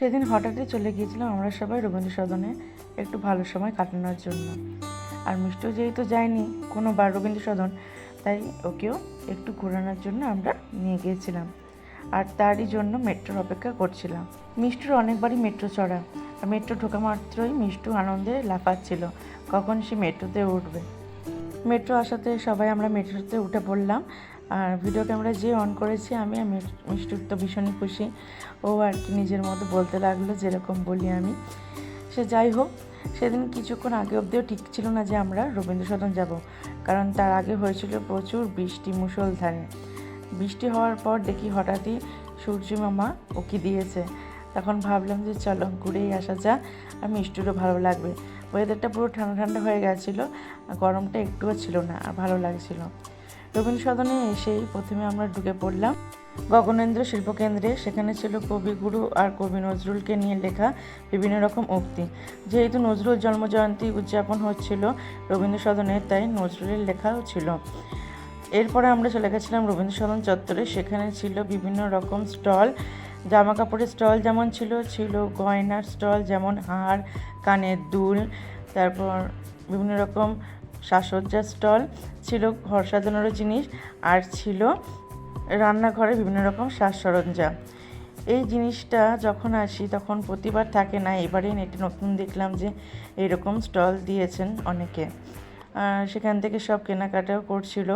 সেদিন হঠাৎই চলে গিয়েছিলাম আমরা সবাই রবীন্দ্র সদনে একটু ভালো সময় কাটানোর জন্য। আর মিষ্টি যেহেতু যায়নি কোনো বার রবীন্দ্র সদন তাই ওকেও একটু ঘোরানোর জন্য আমরা নিয়ে গিয়েছিলাম। আর তারই জন্য মেট্রোর অপেক্ষা করছিলাম। মিষ্টুর অনেকবারই মেট্রো চড়া, আর মেট্রো ঢোকা মাত্রই মিষ্টু আনন্দে লাফাচ্ছিল, কখন সে মেট্রোতে উঠবে। মেট্রো আসাতে সবাই আমরা মেট্রোতে উঠে পড়লাম আর ভিডিও ক্যামেরা যে অন করেছি, আমি মিষ্টুর তো ভীষণই খুশি। ও আর কি নিজের মতো বলতে লাগল, যেরকম বলি আমি। সে যাই হোক, সেদিন কিছুক্ষণ আগে অবধিও ঠিক ছিল না যে আমরা রবীন্দ্র সদন যাব, কারণ তার আগে হয়েছিল প্রচুর বৃষ্টি মুষলধারে। বৃষ্টি হওয়ার পর দেখি হঠাৎই সূর্য মামা দিয়েছে। তখন ভাবলাম যে চলো ঘুরেই আসা যা আর মিষ্টিরও ভালো লাগবে। ওয়েদারটা পুরো ঠান্ডা ঠান্ডা হয়ে গেছিল গরমটা একটুও ছিল না, আর ভালো লাগছিল। রবীন্দ্র সদনে এসেই প্রথমে আমরা ঢুকে পড়লাম। গগনেন্দ্র শিল্পকেন্দ্রে সেখানে ছিল কবিগুরু আর কবি নজরুলকে নিয়ে লেখা বিভিন্ন রকম উক্তি। যেহেতু নজরুল জন্মজয়ন্তী উদযাপন হচ্ছিল রবীন্দ্র সদনে তাই নজরুলের লেখাও ছিল। এরপরে আমরা চলে গেছিলাম রবীন্দ্র সদন চত্বরে। সেখানে ছিল বিভিন্ন রকম স্টল। জামা কাপড়ের স্টল যেমন ছিল ছিল গয়নার স্টল যেমন হার, কানের দুল, তারপর বিভিন্ন রকম সাজসজ্জার স্টল ছিল ঘর সাজানোর জিনিস আর ছিল রান্নাঘরে বিভিন্ন রকম সাজ সরঞ্জাম এই জিনিসটা যখন আসি, তখন প্রতিবার থাকে না। এবারে নেটে নতুন দেখলাম যে এরকম স্টল দিয়েছেন অনেকে। সেখান থেকে সব কেনাকাটাও করছিল।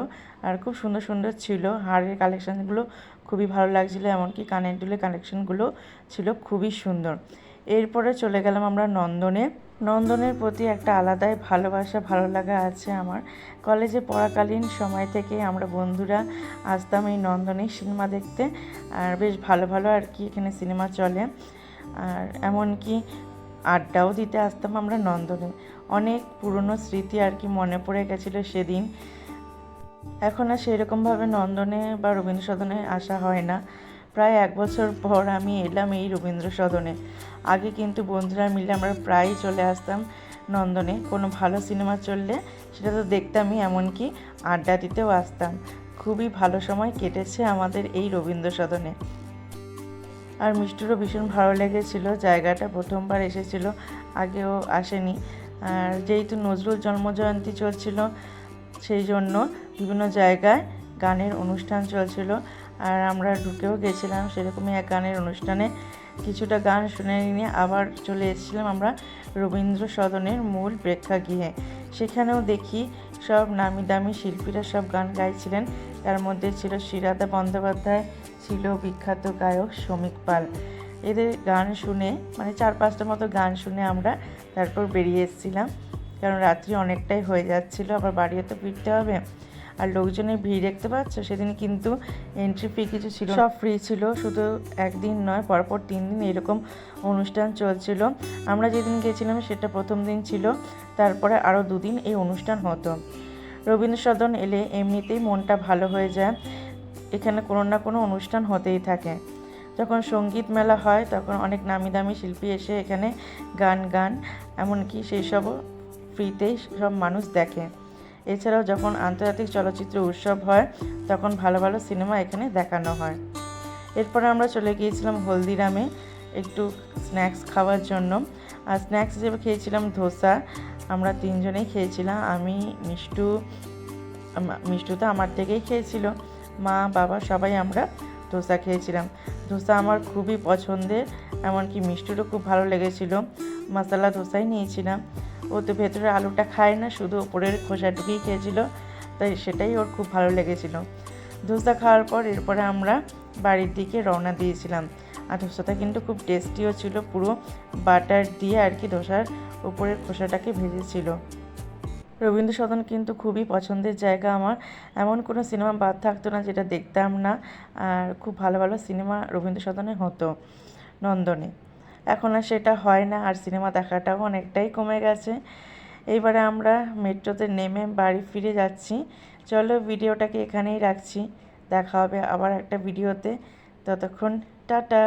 আর খুব সুন্দর সুন্দর ছিল। হারের কালেকশানগুলো খুবই ভালো লাগছিল, এমনকি কানের দুলের কালেকশানগুলো ছিল খুবই সুন্দর। এরপরে চলে গেলাম আমরা নন্দনে। নন্দনের প্রতি একটা আলাদাই ভালোবাসা, ভালো লাগা আছে আমার। কলেজে পড়াকালীন সময় থেকে আমরা বন্ধুরা আসতাম এই নন্দনে সিনেমা দেখতে। আর বেশ ভালো ভালো আর কি এখানে সিনেমা চলে। আর এমনকি আড্ডাও দিতে আসতাম আমরা নন্দনে। অনেক পুরনো স্মৃতি আর কি মনে পড়ে গেছিল সেদিন। এখন আর সেরকমভাবে নন্দনে বা রবীন্দ্র সদনে আসা হয় না। প্রায় এক বছর পর আমি এলাম এই রবীন্দ্র সদনে। আগে কিন্তু বন্ধুরা মিলে আমরা প্রায়ই চলে আসতাম নন্দনে। কোনো ভালো সিনেমা চললে সেটা তো দেখতামই, এমনকি আড্ডা দিতেও আসতাম। খুবই ভালো সময় কেটেছে আমাদের এই রবীন্দ্র সদনে। আর মিষ্টিরও ভীষণ ভালো লেগেছিল, জায়গাটা প্রথমবার এসেছিল, আগেও আসেনি। আর যেহেতু নজরুল জন্মজয়ন্তী চলছিল, সেই জন্য বিভিন্ন জায়গায় গানের অনুষ্ঠান চলছিল আর আমরা ঢুকেও গেছিলাম সেরকমই এক গানের অনুষ্ঠানে। কিছুটা গান শুনে নিয়ে আবার চলে এসেছিলাম আমরা রবীন্দ্র সদনের মূল প্রেক্ষাগৃহে। সেখানেও দেখি সব নামি দামি শিল্পীরা সব গান গাইছিলেন। তার মধ্যে ছিল শ্রীরাধা বন্দ্যোপাধ্যায়, ছিল বিখ্যাত গায়ক শ্রমিক পাল। এদের গান শুনে মানে চার পাঁচটা মতো গান শুনে আমরা তারপর বেরিয়ে এসেছিলাম। কারণ রাত্রি অনেকটাই হয়ে যাচ্ছিল, আবার বাড়িও তো ফিরতে হবে। আর লোকজনের ভিড় দেখতে পাচ্ছ? সেদিন কিন্তু এন্ট্রি ফি কিছু ছিল সব ফ্রি ছিল, শুধু একদিন নয়, পরপর তিন দিন এরকম অনুষ্ঠান চলছিল। আমরা যেদিন গেছিলাম সেটা প্রথম দিন ছিল, তারপরে আরও দুদিন এই অনুষ্ঠান হতো। রবীন্দ্র সদন এলে এমনিতেই মনটা ভালো হয়ে যায়, এখানে কোনো না কোনো অনুষ্ঠান হতেই থাকে। যখন সংগীত মেলা হয়, তখন অনেক নামি দামি শিল্পী এসে এখানে গান গান এমনকি সেই সবও ফ্রিতেই সব মানুষ দেখে। এছাড়াও যখন আন্তর্জাতিক চলচ্চিত্র উৎসব হয়, তখন ভালো ভালো সিনেমা এখানে দেখানো হয়। এরপরে আমরা চলে গিয়েছিলাম হলদিরামে একটু স্ন্যাক্স খাওয়ার জন্য। আর স্ন্যাক্স হিসেবে খেয়েছিলাম ধোসা। আমরা তিনজনেই খেয়েছিলাম। আমি, মিষ্টু মিষ্টু তো আমার থেকেই খেয়েছিল। মা, বাবা সবাই আমরা ধোসা খেয়েছিলাম। ধোসা আমার খুবই পছন্দের, এমনকি মিষ্টুরও খুব ভালো লেগেছিল। মশলা ধোসাই নিয়েছিলাম। ও তো ভেতরে আলুটা খায় না, শুধু ওপরের খোসাটুকুই খেয়েছিল, তাই সেটাই ওর খুব ভালো লেগেছিল। ধোসা খাওয়ার পর এরপরে আমরা বাড়ির দিকে রওনা দিয়েছিলাম। আর ধোসাটা কিন্তু খুব টেস্টিও ছিল, পুরো বাটার দিয়ে আর কি ধোসার উপরের খোসাটাকে ভেজেছিল। রবীন্দ্র সদন কিন্তু খুবই পছন্দের জায়গা আমার। এমন কোনো সিনেমা বাদ থাকতো না যেটা দেখতাম না, আর খুব ভালো ভালো সিনেমা রবীন্দ্র সদনে হতো নন্দনে। এখন আর সেটা হয় না, আর সিনেমা দেখাটাও অনেকটাই কমে গেছে। এইবারে আমরা মেট্রোতে নেমে বাড়ি ফিরে যাচ্ছি। চলো ভিডিওটাকে এখানেই রাখছি। দেখা হবে আবার একটা ভিডিওতে। ততক্ষণ টাটা।